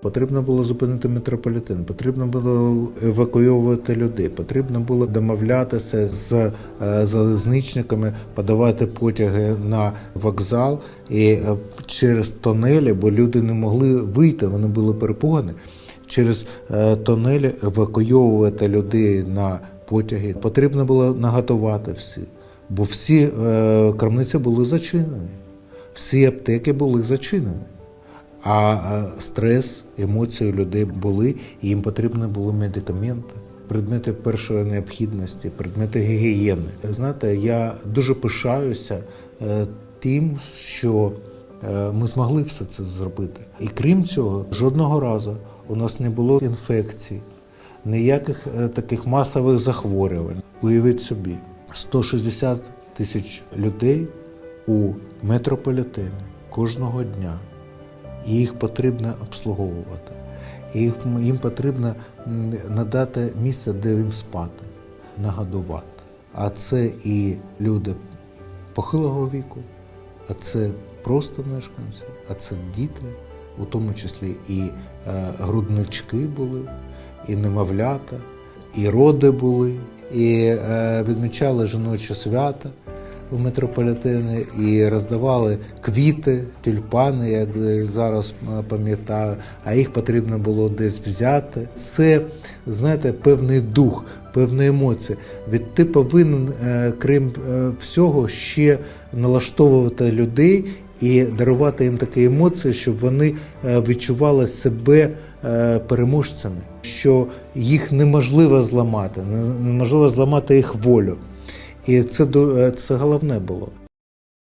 Потрібно було зупинити метрополітен, потрібно було евакуйовувати людей, потрібно було домовлятися з е, залізничниками, подавати потяги на вокзал і е, через тонелі, бо люди не могли вийти, вони були перепугані. Через е, тонелі евакуйовувати людей на потяги. Потрібно було наготувати всі, бо всі крамниці були зачинені, всі аптеки були зачинені. А е, стрес, емоції у людей були, і їм потрібні були медикаменти, предмети першої необхідності, предмети гігієни. Знаєте, я дуже пишаюся е, тим, що е, ми змогли все це зробити. І крім цього, жодного разу у нас не було інфекцій, ніяких таких масових захворювань. Уявіть собі, 160 тисяч людей у метрополітені кожного дня і їх потрібно обслуговувати. І їм потрібно надати місце, де їм спати, нагодувати. А це і люди похилого віку, а це просто мешканці, а це діти, у тому числі і е, груднички були, і немовлята, і роди були, і е, відмічали жіночі свята в метрополітені і роздавали квіти, тюльпани, як зараз е, пам'ятаю, а їх потрібно було десь взяти. Це, знаєте, певний дух, певні емоції. Від ти повинен, е, крім е, всього, ще налаштовувати людей і дарувати їм такі емоції, щоб вони відчували себе переможцями, що їх неможливо зламати, неможливо зламати їх волю. І це, е, це головне було.